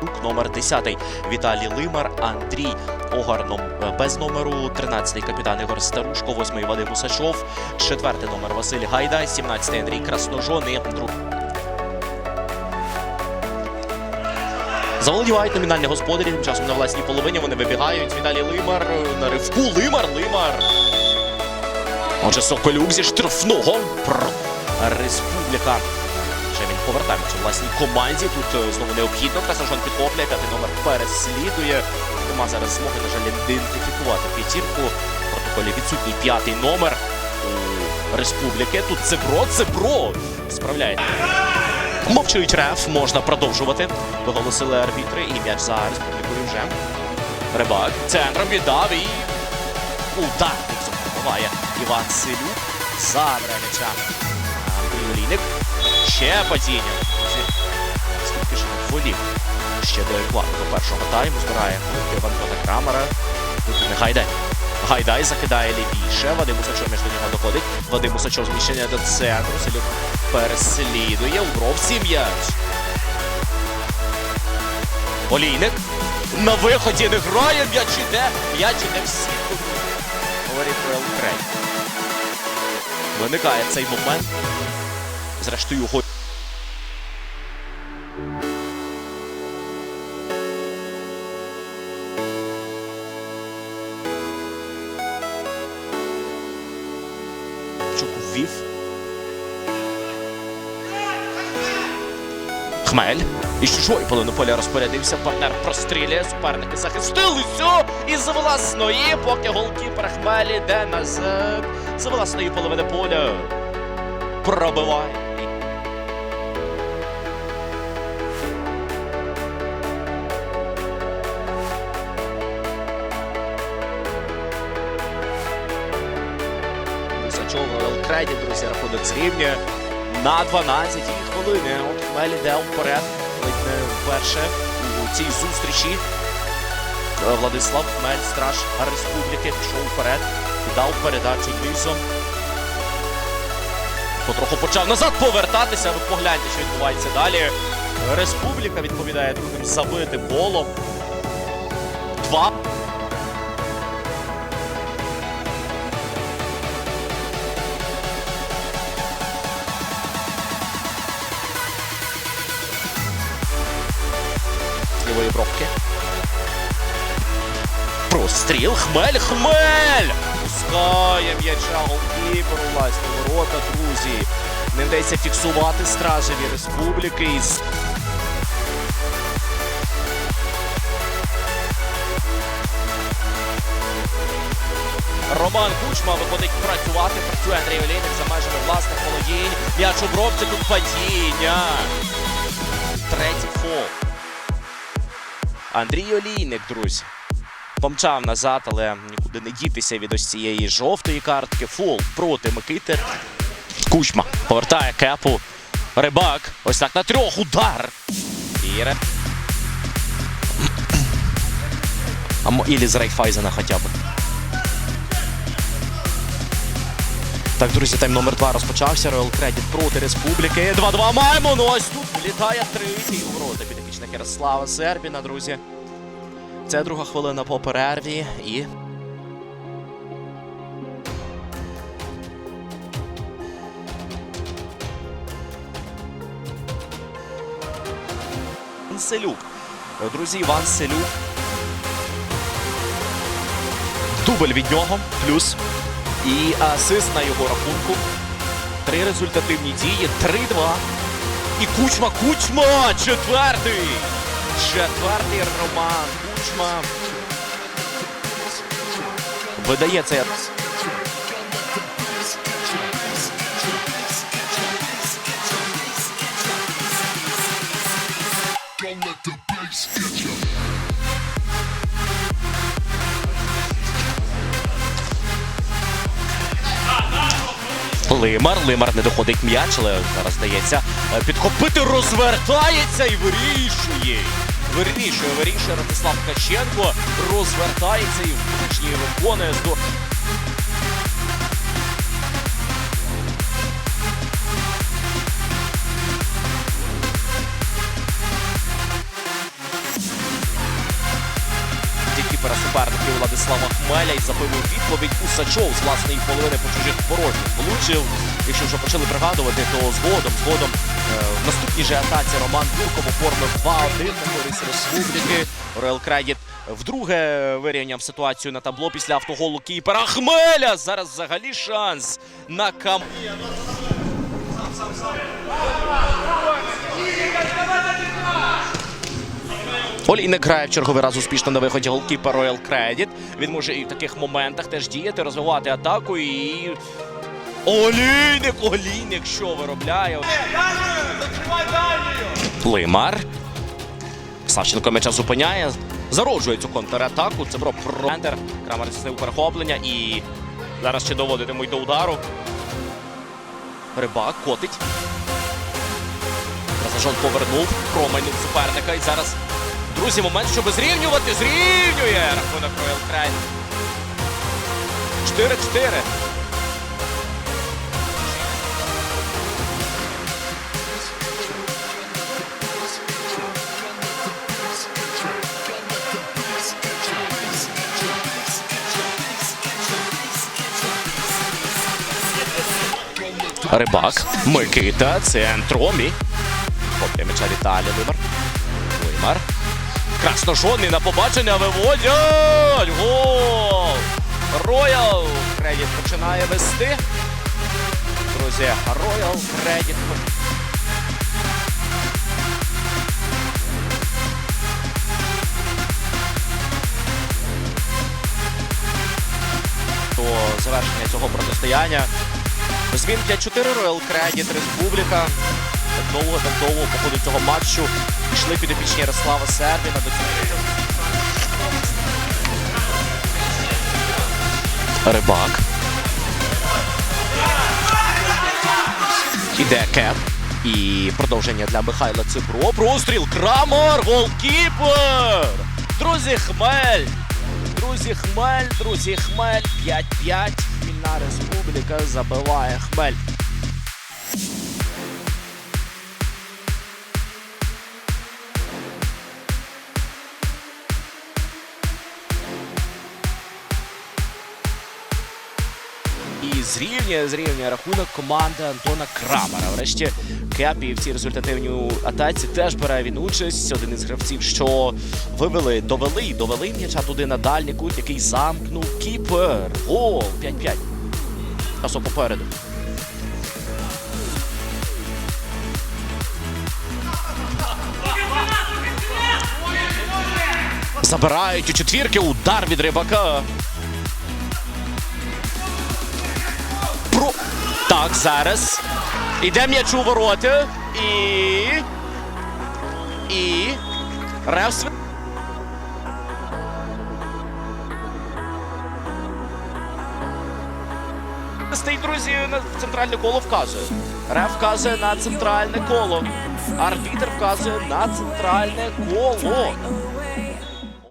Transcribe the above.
Ванцелюк, номер 10. Віталій Лимар, Андрій Огарном е, без номеру 13 капітан Ігор Старушко, 8 Вадим Усачов, 4 номер Василь Гайда, 17 Андрій Красножон друг. Заволодівають номінальні господарі. Тим часом на власній половині вони вибігають. Віталій Лимар е, на ривку. Лимар, Лимар. Отже, Соколюк зі штрафного. Республіка. Він власній команді. Тут е, знову необхідно. Красножон підхоплює. П'ятий номер переслідує. Нема зараз змоги, на жаль, ідентифікувати п'ятірку. В протоколі відсутній п'ятий номер у республіки. Тут Цебро, Цебро справляється. Мовчують реф, можна продовжувати. Виголосили арбітри і м'яч за республікою вже. Рибак центром віддав і удар забиває Іван Силюк. Забере м'яча. Андрій Олійник. Ще падіння. Скільки ж фолів ще екватору до першого тайму збирає Іван Антона Крамера. Тут не Гайдай. Гайдай закидає лівіше. Вадим Усачов між до нього доходить. Вадим Усачов зміщення до центру. Селюк переслідує. У бровці м'яч. Олійник. На виході не грає. М'яч іде. М'яч іде всі. Говорить Роял Крей. Виникає цей момент. Зрештою, його. Хмель. І з чужої половини поля розпорядився. Партнер прострілює. Суперники захистилися. І з власної, поки голкіпер Хмель іде назад. З власної половини поля. Пробиває. Усачов Роял Креді, друзі, рахунок зрівнює на 12 хвилини. От Хмель іде вперед, ледь не вперше у цій зустрічі. Е, Владислав Хмель, страж республіки, пішов вперед, дав передачу низом. Потроху почав назад повертатися. Ви погляньте, що відбувається далі. Республіка відповідає другим забитим голом. Два. Лівої бровки. Простріл. Хмель, хмель! Пускає м'яча голкіпер у власні ворота, друзі. Не вдається фіксувати стражеві республіки. І з- Роман Кучма виходить працювати. Працює Андрій Олійник за межами власних володінь. М'яч у бровці тут падіння. Третій фол. Андрій Олійник, друзі. Помчав назад, але нікуди не дітися від ось цієї жовтої картки. Фол проти Микити. Кучма повертає кепу. Рибак. Ось так на трьох. Удар. Іре. Або Ілі з Райфайзена хоча б. Так, друзі, тайм номер 2 розпочався. Royal Credit проти Республіки. 2-2 маємо. Ну ось тут влітає третій у ворота підопічник Ярослава Сербіна, друзі. Це друга хвилина по перерві і. Селюк. Друзі, Іван Селюк. Дубль від нього, плюс. І асист на його рахунку. Три результативні дії. 3-2. І Кучма, Кучма! Четвертий! Четвертий Роман Кучма. Видає це. Лимар. Лимар не доходить м'яч, але зараз здається е, підхопити, розвертається і вирішує. Вирішує, вирішує Ратислав Каченко, Розвертається і влучні виконує здор. Ярослава Хмеля і у відповідь Усачов з власної половини по чужих порожніх. Влучив. Якщо вже почали пригадувати, то згодом, згодом е, в наступній же атаці Роман Юрков оформив 2-1 на користь республіки. Роял Кредіт вдруге вирівняв ситуацію на табло після автоголу кіпера Хмеля. Зараз взагалі шанс на кам. Олійник грає в черговий раз успішно на виході голкіпер Royal Credit. Він може і в таких моментах теж діяти, розвивати атаку і. Олійник! Олійник що виробляє? Лимар. Савченко м'яча зупиняє. Зароджує цю контратаку. Це бро центр. Крамер здійснив перехоплення і зараз ще доводитимуть до удару. Рибак котить. Разажон повернув, промайнув суперника і зараз Друзі, момент, щоб зрівнювати, зрівнює рахунок Royal Край. 4-4. Рибак, Микита, центромі. Копія м'яча Віталій Лимар. Лимар. Красножонний на побачення виводять! Гол! Роял Кредіт починає вести. Друзі, Роял Кредіт. До завершення цього протистояння. Змін 5-4 Royal Credit Республіка. Довго, так довго по ходу цього матчу пішли підопічні Ярослава Сербіна до цього. Рибак. Іде кеп. І продовження для Михайла Цибро. Простріл. Крамар. Голкіпер. Друзі, Хмель. Друзі, Хмель. Друзі, Хмель. 5-5. Хмільна республіка забиває Хмель. Зрівнює, зрівнює рахунок команди Антона Крамера. Врешті Кепі в цій результативній атаці теж бере він участь. Один із гравців, що вивели, довели, довели м'яча туди на дальній кут, який замкнув кіпер. Гол! 5-5. Асо попереду. Забирають у четвірки удар від рибака. Так, зараз. Іде м'яч у ворота. І. І. Ревс. Стоїть, друзі, на центральне коло вказує. Реф вказує на центральне коло. Арбітр вказує на центральне коло.